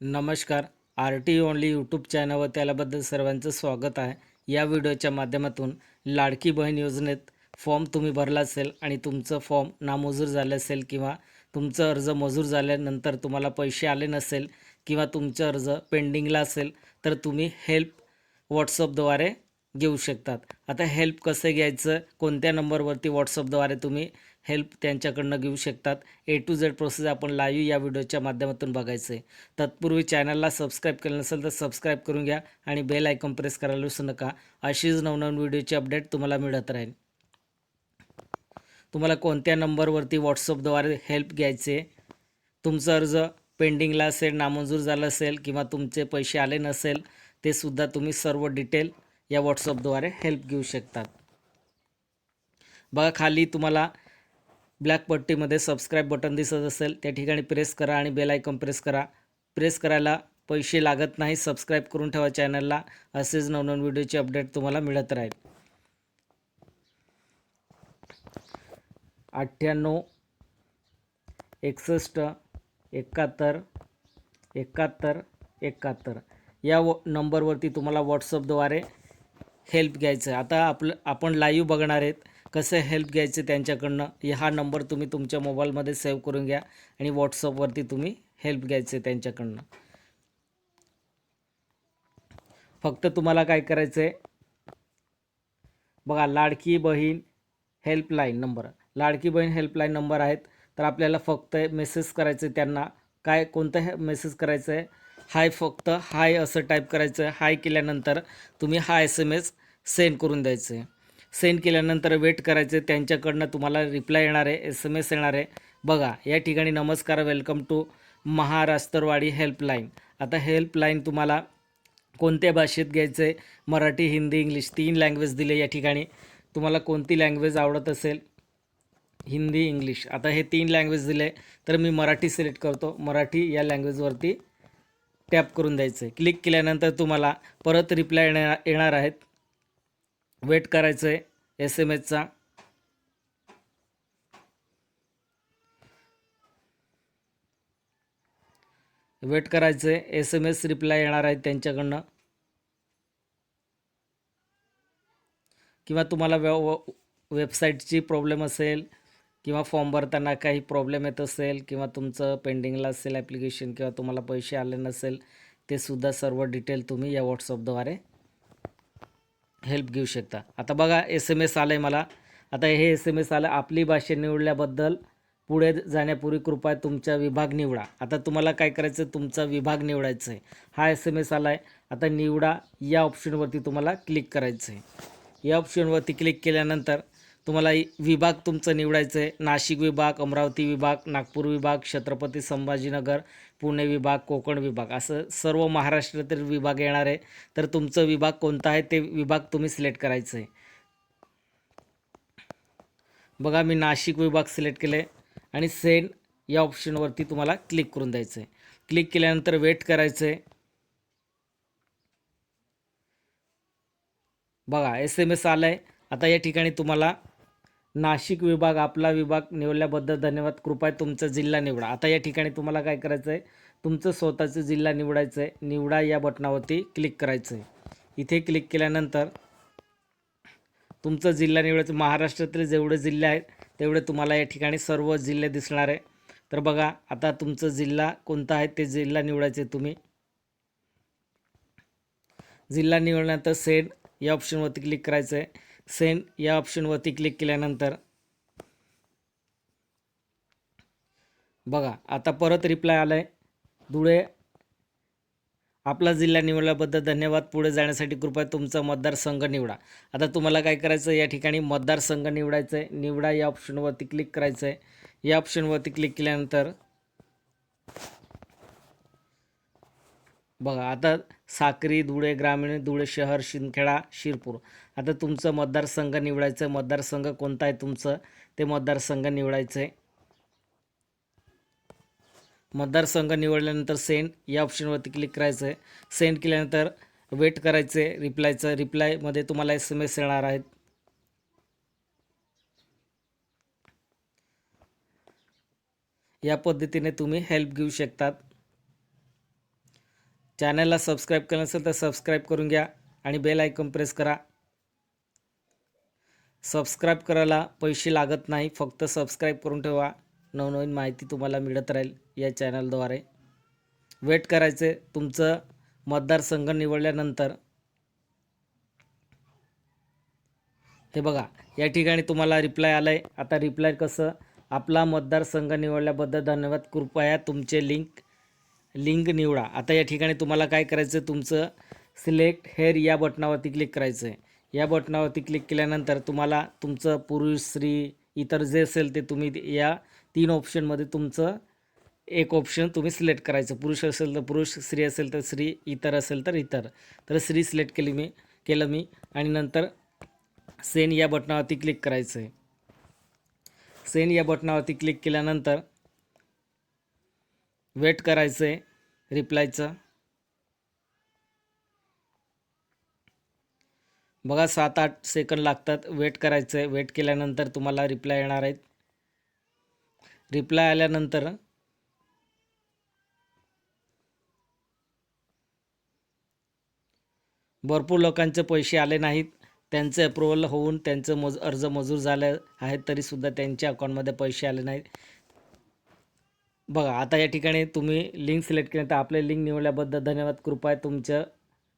नमस्कार. R T only YouTube चॅनलवर त्यालाबद्दल सर्वांचं स्वागत आहे. या व्हिडिओच्या माध्यमातून लाडकी बहीण योजनेत फॉर्म तुम्ही भरला असेल आणि तुमचं फॉर्म नामंजूर झालं असेल किंवा तुमचं अर्ज मंजूर झाल्यानंतर तुम्हाला पैसे आले नसेल किंवा तुमचं अर्ज पेंडिंगला असेल तर तुम्ही हेल्प व्हॉट्सअपद्वारे घेऊ शकतात. आता हेल्प कसं घ्यायचं? कोणत्या नंबरवरती व्हॉट्सअपद्वारे तुम्ही हेल्प त्यांच्याकडनं घेऊ शकतात? ए टू झेड प्रोसेस आपण लाईव्ह या व्हिडिओच्या माध्यमातून बघायचं आहे तत्पूर्वी चॅनलला सबस्क्राईब केलं नसेल तर सबस्क्राईब करून घ्या आणि बेल आयकॉन प्रेस करायला विसरू नका. अशीच नवनवीन व्हिडिओची अपडेट तुम्हाला मिळत राहील. तुम्हाला कोणत्या नंबरवरती व्हॉट्सअपद्वारे हेल्प घ्यायचे तुमचा अर्ज पेंडिंगला असेल नामंजूर झालं असेल किंवा तुमचे पैसे आले नसेल ते सुद्धा तुम्ही सर्व डिटेल या व्हॉट्सअपद्वारे हेल्प घेऊ शकतात. बघा खाली तुम्हाला ब्लॅक पट्टीमध्ये सबस्क्राईब बटन दिसत असेल त्या ठिकाणी प्रेस करा आणि बेल आयकॉन प्रेस करा. प्रेस करायला पैसे लागत नाही सबस्क्राईब करून ठेवा चॅनलला असेच नवनवीन व्हिडिओचे अपडेट तुम्हाला मिळत राहील. अठ्ठ्याण्णव एकसष्ट एकाहत्तर एकाहत्तर एकाहत्तर. या व नंबरवरती तुम्हाला व्हॉट्सअपद्वारे हेल्प घ्यायचं. आता आपलं आपण लाईव्ह बघणार आहेत. कसं हेल्प घ्यायचं त्यांच्याकडनं हा नंबर तुम्ही तुमच्या मोबाईलमध्ये सेव्ह करून घ्या आणि व्हॉट्सअपवरती तुम्ही हेल्प घ्यायचं त्यांच्याकडनं. फक्त तुम्हाला काय करायचं आहे बघा Ladki Bahin helpline number Ladki Bahin helpline number आहेत. तर आपल्याला फक्त मेसेज करायचं आहे त्यांना. काय कोणतं हे मेसेज करायचं आहे हाय फक्त हाय असं टाईप करायचं. आहे हाय केल्यानंतर तुम्ही हा एस एम एस सेंड करून द्यायचं. आहे सेंड केल्यानंतर वेट करायचं. आहे त्यांच्याकडनं तुम्हाला रिप्लाय येणार आहे. एस एम एस येणार आहे. बघा या ठिकाणी नमस्कार वेलकम टू महाराष्ट्रवाडी हेल्पलाईन. आता हेल्पलाईन तुम्हाला कोणत्या भाषेत घ्यायचं आहे? मराठी हिंदी इंग्लिश तीन लँग्वेज दिले या ठिकाणी. तुम्हाला कोणती लँग्वेज आवडत असेल? हिंदी इंग्लिश. आता हे तीन लँग्वेज दिले. तर मी मराठी सिलेक्ट करतो. मराठी या लँग्वेजवरती टॅप करून द्यायचं. आहे क्लिक केल्यानंतर तुम्हाला परत रिप्लाय येणार येणार आहेत. वेट करायचं आहे एस एम एसचा वेट करायचं आहे एस एम एस रिप्लाय येणार आहेत त्यांच्याकडनं. किंवा तुम्हाला वेव वेबसाईटची प्रॉब्लेम असेल किंवा फॉर्म भरताना काही प्रॉब्लेम येत असेल किंवा तुमचं पेंडिंगला असेल ॲप्लिकेशन किंवा तुम्हाला पैसे आले नसेल ते सुद्धा सर्व डिटेल तुम्ही या व्हॉट्सअपद्वारे हेल्प घेऊ शकता. आता बघा एस एम एस आलं आहे मला. आता हे एस एम एस आलं आपली भाषा निवडल्याबद्दल पुढे जाण्यापूर्वी कृपया तुमचा विभाग निवडा. आता तुम्हाला काय करायचं आहे तुमचा विभाग निवडायचा आहे हा एस एम एस आला आहे आता निवडा या ऑप्शनवरती तुम्हाला क्लिक करायचं आहे या ऑप्शनवरती क्लिक केल्यानंतर तुम्हाला विभाग तुमचं निवडायचं आहे नाशिक विभाग अमरावती विभाग नागपूर विभाग छत्रपती संभाजीनगर पुणे विभाग कोकण विभाग असं सर्व महाराष्ट्रातील विभाग येणार आहे. तर तुमचं विभाग कोणता आहे? ते विभाग तुम्ही सिलेक्ट करायचं आहे बघा मी नाशिक विभाग सिलेक्ट केले आणि सेंड या ऑप्शनवरती तुम्हाला क्लिक करून द्यायचं आहे क्लिक केल्यानंतर वेट करायचं आहे बघा एस एम एस आलं आहे आता या ठिकाणी तुम्हाला नाशिक विभाग आपला विभाग निवडल्याबद्दल धन्यवाद. कृपया तुमचा जिल्हा निवडा. आता या ठिकाणी तुम्हाला काय करायचं आहे तुमचं स्वतःचं जिल्हा निवडायचं आहे निवडा या बटनावरती क्लिक करायचं आहे इथे क्लिक केल्यानंतर तुमचा जिल्हा निवडायचं. महाराष्ट्रातील जेवढे जिल्हे आहेत तेवढे तुम्हाला या ठिकाणी सर्व जिल्हे दिसणार आहे. तर बघा आता तुमचं जिल्हा कोणता आहे? ते जिल्हा निवडायचे तुम्ही. जिल्हा निवडल्यानंतर सेंड या ऑप्शनवरती क्लिक करायचं आहे सेंड या ऑप्शनवरती क्लिक केल्यानंतर बघा आता परत रिप्लाय आला आहे धुळे आपला जिल्हा निवडल्याबद्दल धन्यवाद. पुढे जाण्यासाठी कृपया तुमचा मतदारसंघ निवडा. आता तुम्हाला काय करायचं या ठिकाणी मतदारसंघ निवडायचं आहे निवडा या ऑप्शनवरती क्लिक करायचं आहे या ऑप्शनवरती क्लिक केल्यानंतर बघा आता साक्री धुळे ग्रामीण धुळे शहर शिंदखेडा शिरपूर. आता तुमचं मतदारसंघ निवडायचं आहे मतदारसंघ कोणता आहे तुमचं? ते मतदारसंघ निवडायचं आहे मतदारसंघ निवडल्यानंतर सेंड या ऑप्शनवरती क्लिक करायचं आहे सेंड केल्यानंतर वेट करायचं आहे रिप्लायचं रिप्लायमध्ये तुम्हाला एस एम एस येणार आहेत. या पद्धतीने तुम्ही हेल्प घेऊ शकतात. चॅनलला सबस्क्राईब केलं नसेल तर सबस्क्राईब करून घ्या आणि बेल आयकॉन प्रेस करा. सबस्क्राईब करायला पैसे लागत नाही फक्त सबस्क्राईब करून ठेवा. नवनवीन माहिती तुम्हाला मिळत राहील या चॅनलद्वारे. वेट करायचे तुमचं मतदारसंघ निवडल्यानंतर. हे बघा या ठिकाणी तुम्हाला रिप्लाय आलं आहे आता रिप्लाय कसं? आपला मतदारसंघ निवडल्याबद्दल धन्यवाद. कृपया तुमचे लिंक लिंक निवडा. आता या ठिकाणी तुम्हाला काय करायचं आहे तुमचं सिलेक्ट हेअर या बटनावरती क्लिक करायचं आहे या बटनावरती क्लिक केल्यानंतर तुम्हाला तुमचं पुरुष स्त्री इतर जे असेल ते तुम्ही या तीन ऑप्शनमध्ये तुमचं एक ऑप्शन तुम्ही सिलेक्ट करायचं. पुरुष असेल तर पुरुष स्त्री असेल तर स्त्री इतर असेल तर इतर. तर स्त्री सिलेक्ट केली मी केलं मी. आणि नंतर सेन या बटनावरती क्लिक करायचं आहे सेन या बटनावरती क्लिक केल्यानंतर वेट करायचं आहे रिप्लायचं. बघा सात आठ सेकंड लागतात. वेट करायचं आहे वेट केल्यानंतर तुम्हाला रिप्लाय येणार आहेत. रिप्लाय आल्यानंतर भरपूर लोकांचे पैसे आले नाहीत. त्यांचे अप्रुव्हल होऊन त्यांचं मज अर्ज मंजूर झाले आहेत तरीसुद्धा त्यांच्या अकाउंटमध्ये पैसे आले नाहीत. बघा आता या ठिकाणी तुम्ही लिंक सिलेक्ट केली तर आपले लिंक निवडल्याबद्दल धन्यवाद. कृपया तुमचं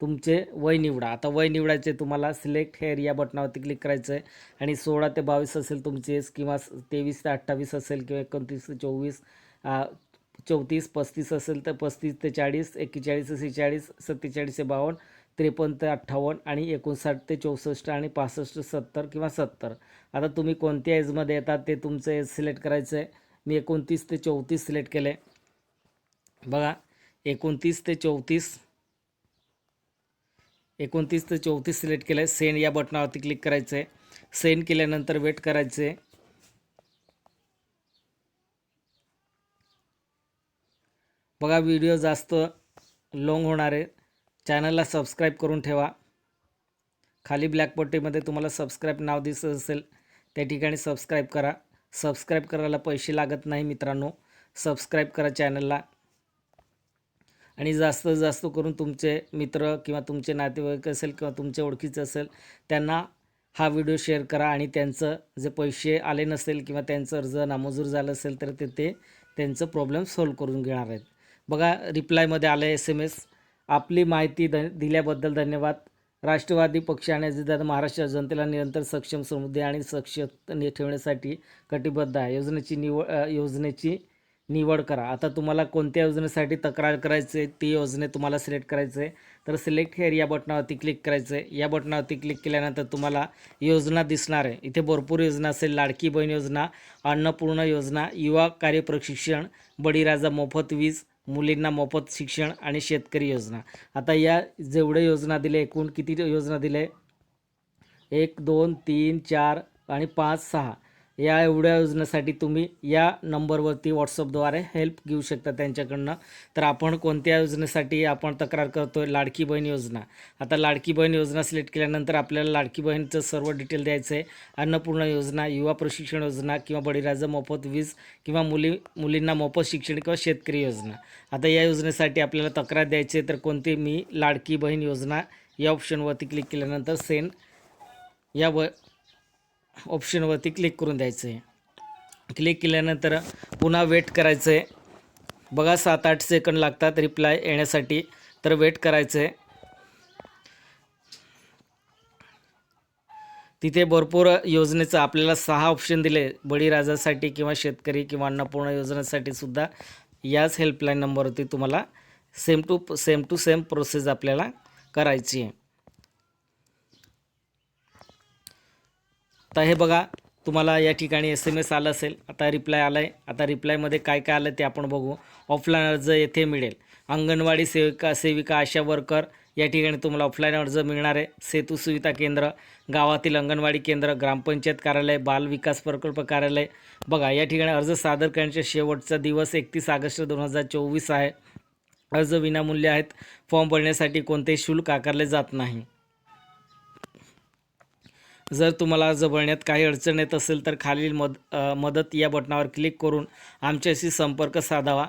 तुमचे वय निवडा. आता वय निवडायचे तुम्हाला सिलेक्ट हेअर या बटनावरती क्लिक करायचं आहे आणि सोळा ते बावीस असेल तुमची एज किंवा तेवीस ते अठ्ठावीस असेल किंवा एकोणतीस ते चोवीस चौतीस पस्तीस असेल तर पस्तीस ते चाळीस एक्केचाळीस ते सेहेचाळीस सत्तेचाळीस ते बावन्न त्रेपन्न ते अठ्ठावन्न आणि एकोणसाठ ते चौसष्ट आणि पासष्ट सत्तर किंवा सत्तर. आता तुम्ही कोणत्या एजमध्ये येतात ते तुमचं एज सिलेक्ट करायचं आहे मी एकोणतीस ते चौतीस सिलेक्ट केलं आहे बघा एकोणतीस ते चौतीस एकोणतीस ते चौतीस सिलेक्ट केलं आहे सेंड या बटनावरती क्लिक करायचं आहे सेंड केल्यानंतर वेट करायचं आहे बघा व्हिडिओ जास्त लॉंग होणार आहे. चॅनलला सबस्क्राईब करून ठेवा. खाली ब्लॅक पट्टीमध्ये तुम्हाला सबस्क्राईब नाव दिसत असेल त्या ठिकाणी सबस्क्राईब करा. सबस्क्राईब करायला पैसे लागत नाही मित्रांनो. सबस्क्राईब करा चॅनलला. आणि जास्त जास्त करून तुमचे मित्र किंवा तुमचे नातेवाईक असेल किंवा तुमच्या ओळखीचं असेल त्यांना हा व्हिडिओ शेअर करा आणि त्यांचं जे पैसे आले नसेल किंवा त्यांचं अर्ज नामंजूर झालं असेल तर ते ते त्यांचं प्रॉब्लेम सॉल्व करून घेणार आहेत. बघा रिप्लायमध्ये आलं एस एम एस आपली माहिती द दिल्याबद्दल धन्यवाद. राष्ट्रवादी पक्ष आणि महाराष्ट्र जनतेला निरंतर सक्षम समृद्धी आणि सक्षत ठेवण्यासाठी कटिबद्ध आहे. योजनेची निवड योजनेची निवड करा. आता तुम्हाला कोणत्या योजनेसाठी तक्रार करायची आहे ती योजने तुम्हाला सिलेक्ट करायचं आहे. तर सिलेक्ट हेअर या बटनावरती क्लिक करायचं आहे. या बटनावरती क्लिक केल्यानंतर तुम्हाला योजना दिसणार आहे. इथे भरपूर योजना असेल. लाडकी बहीण योजना अन्नपूर्ण योजना युवा कार्य प्रशिक्षण बळीराजा मोफत वीज मुलींना मोफत शिक्षण आणि शेतकरी योजना. आता या जेवढे योजना दिले एकूण किती योजना दिले एक दोन तीन चार आणि पाच सहा. या एवढ्या योजनेसाठी तुम्ही या नंबरवरती व्हॉट्सअपद्वारे हेल्प घेऊ शकता त्यांच्याकडनं. तर आपण कोणत्या योजनेसाठी आपण तक्रार करतो आहे लाडकी बहीण योजना. आता लाडकी बहीण योजना सिलेक्ट केल्यानंतर आपल्याला लाडकी बहीणचं सर्व डिटेल द्यायचं आहे अन्नपूर्ण योजना युवा प्रशिक्षण योजना किंवा बळीराजा मोफत वीज किंवा मुली मुलींना मोफत शिक्षण किंवा शेतकरी योजना. आता या योजनेसाठी आपल्याला तक्रार द्यायची आहे तर कोणती? मी लाडकी बहीण योजना या ऑप्शनवरती क्लिक केल्यानंतर सेंड या व ऑप्शनवरती क्लिक करून द्यायचं आहे. क्लिक केल्यानंतर पुन्हा वेट करायचं आहे बघा सात आठ सेकंड लागतात रिप्लाय येण्यासाठी तर वेट करायचं आहे तिथे भरपूर योजनेचं आपल्याला सहा ऑप्शन दिले बळीराजासाठी किंवा शेतकरी किंवा अन्नपूर्ण योजनेसाठी सुद्धा. याच हेल्पलाईन नंबरवरती तुम्हाला same to same to same process आपल्याला करायची आहे. आता हे बघा तुम्हाला या ठिकाणी एस एम एस आलं असेल आता रिप्लाय आला आहे आता रिप्लायमध्ये काय काय आलं ते आपण बघू. ऑफलाईन अर्ज येथे मिळेल. अंगणवाडी सेविका सेविका आशा वर्कर या ठिकाणी तुम्हाला ऑफलाईन अर्ज मिळणार आहे. सेतू सुविधा केंद्र गावातील अंगणवाडी केंद्र ग्रामपंचायत कार्यालय बाल विकास प्रकल्प कार्यालय. बघा या ठिकाणी अर्ज सादर करण्याचा शेवटचा दिवस एकतीस ऑगस्ट दोन हजार चोवीस आहे. अर्ज विनामूल्य आहेत. फॉर्म भरण्यासाठी कोणतेही शुल्क आकारले जात नाही. जर तुम्हाला अर्ज भरण्यात काही अडचण येत असेल तर खालील मद मदत या बटनावर क्लिक करून आमच्याशी संपर्क साधावा.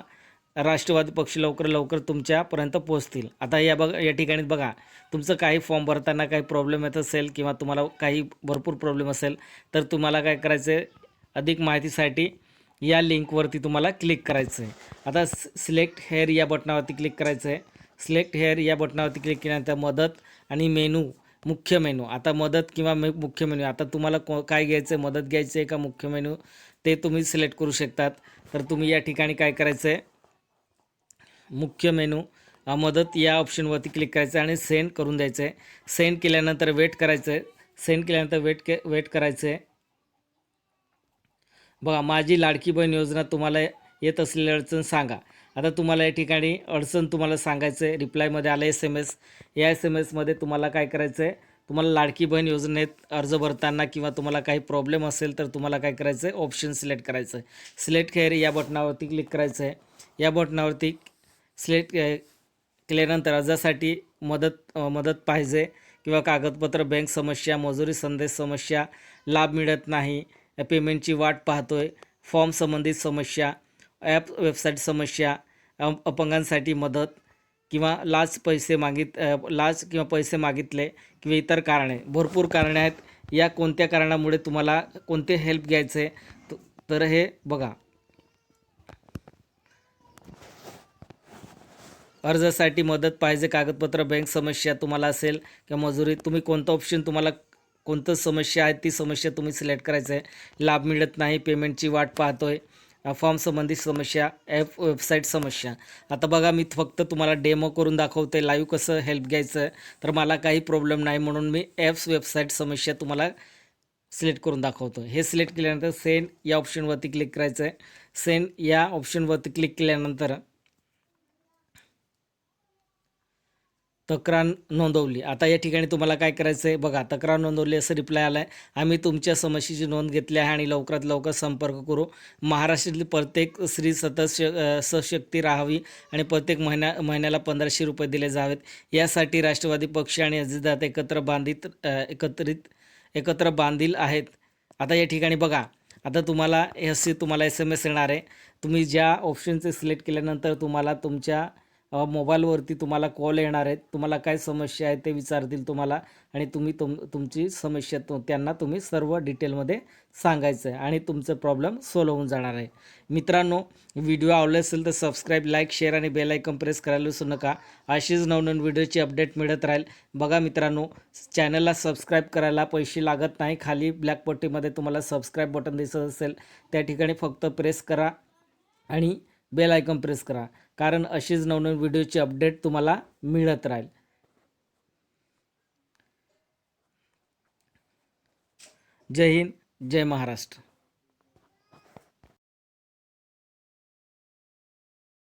राष्ट्रवादी पक्ष लवकर लवकर तुमच्यापर्यंत पोहोचतील. आता या बघ या ठिकाणी बघा तुमचं काही फॉर्म भरताना काही प्रॉब्लेम येत असेल किंवा तुम्हाला काही भरपूर प्रॉब्लेम असेल तर तुम्हाला काय करायचं आहे अधिक माहितीसाठी या लिंकवरती तुम्हाला क्लिक करायचं आहे आता सिलेक्ट हेअर या बटनावरती क्लिक करायचं आहे सिलेक्ट हेअर या बटनावरती क्लिक केल्यानंतर मदत आणि मेनू मुख्य मेनू. आता मदत किंवा मे मुख्य मेनू. आता तुम्हाला को काय घ्यायचं आहे मदत घ्यायचं आहे का मुख्य मेनू? ते तुम्ही सिलेक्ट करू शकतात. तर तुम्ही या ठिकाणी काय करायचं आहे मुख्य मेनू. मदत या ऑप्शनवरती क्लिक करायचं आहे आणि सेंड करून द्यायचं आहे सेंड केल्यानंतर वेट करायचं आहे सेंड केल्यानंतर वेट के वेट करायचं आहे बघा माझी लाडकी बहीण योजना तुम्हाला येत असलेली अडचण सांगा. आता तुम्हाला या ठिकाणी अडचण तुम्हाला सांगायचं आहे रिप्लायमध्ये आलं एस एम एस या एस एम एसमध्ये तुम्हाला काय करायचं आहे तुम्हाला लाडकी बहीण योजनेत अर्ज भरताना किंवा तुम्हाला काही प्रॉब्लेम असेल तर तुम्हाला काय करायचं आहे ऑप्शन सिलेक्ट करायचं आहे सिलेक्ट केअर या बटनावरती क्लिक करायचं आहे या बटनावरती सिलेक्ट केल्यानंतर अर्जासाठी मदत मदत पाहिजे किंवा कागदपत्र बँक समस्या मजुरी संदेश समस्या लाभ मिळत नाही पेमेंटची वाट पाहतोय फॉर्म संबंधित समस्या ॲप वेबसाईट समस्या अपंगांसाठी मदत किंवा लाच पैसे मागित लाच किंवा पैसे मागितले किंवा इतर कारणे भरपूर कारणे आहेत. या कोणत्या कारणामुळे तुम्हाला कोणते हेल्प घ्यायचे तर हे बघा. अर्जासाठी मदत पाहिजे कागदपत्र बँक समस्या तुम्हाला असेल किंवा मजुरी तुम्ही कोणतं ऑप्शन तुम्हाला कोणतं समस्या आहे ती समस्या तुम्ही सिलेक्ट करायचं आहे. लाभ मिळत नाही पेमेंटची वाट पाहतोय. आहे फॉर्म संबंधित समस्या ॲप वेबसाईट समस्या. आता बघा मी फक्त तुम्हाला डेमो करून दाखवते लाईव्ह कसं हेल्प घ्यायचं तर मला काही प्रॉब्लेम नाही म्हणून मी ॲप्स वेबसाईट समस्या तुम्हाला सिलेक्ट करून दाखवतो. हे सिलेक्ट केल्यानंतर सेंड या ऑप्शनवरती क्लिक करायचं आहे सेंड या ऑप्शनवरती क्लिक केल्यानंतर तक्रार नोंदवली. आता या ठिकाणी तुम्हाला काय करायचं आहे बघा तक्रार नोंदवली असं रिप्लाय आला आहे आम्ही तुमच्या समस्येची नोंद घेतली आहे आणि लवकरात लवकर संपर्क करू. महाराष्ट्रातली प्रत्येक स्त्री सतत श सशक्ती राहावी आणि प्रत्येक महिन्या महिन्याला पंधराशे रुपये दिले जावेत. यासाठी राष्ट्रवादी पक्ष आणि अजितदादा एकत्र बांधित एकत्रित एकत्र बांधील आहेत. आता या ठिकाणी बघा आता तुम्हाला असे तुम्हाला एस एम एस येणार आहे. तुम्ही ज्या ऑप्शनचे सिलेक्ट केल्यानंतर तुम्हाला तुमच्या मोबाईलवरती तुम्हाला कॉल येणार आहेत. तुम्हाला काय समस्या आहे ते विचारतील तुम्हाला आणि तुम्ही तुम तुमची समस्या तु त्यांना तुम्ही सर्व डिटेलमध्ये सांगायचं आहे आणि तुमचं प्रॉब्लेम सॉल्व होऊन जाणार आहे. मित्रांनो व्हिडिओ आवडला असेल तर सबस्क्राईब लाईक शेअर आणि बेल आयकन प्रेस करायला विसरू नका. अशीच नवनवीन व्हिडिओची अपडेट मिळत राहील. बघा मित्रांनो चॅनलला सबस्क्राईब करायला पैसे लागत नाही. खाली ब्लॅक पट्टीमध्ये तुम्हाला सबस्क्राईब बटन दिसत असेल. त्या ठिकाणी फक्त प्रेस करा आणि बेल आयकन प्रेस करा. कारण अशीच नवनवीन व्हिडिओची अपडेट तुम्हाला मिळत राहील. जय हिंद जय महाराष्ट्र.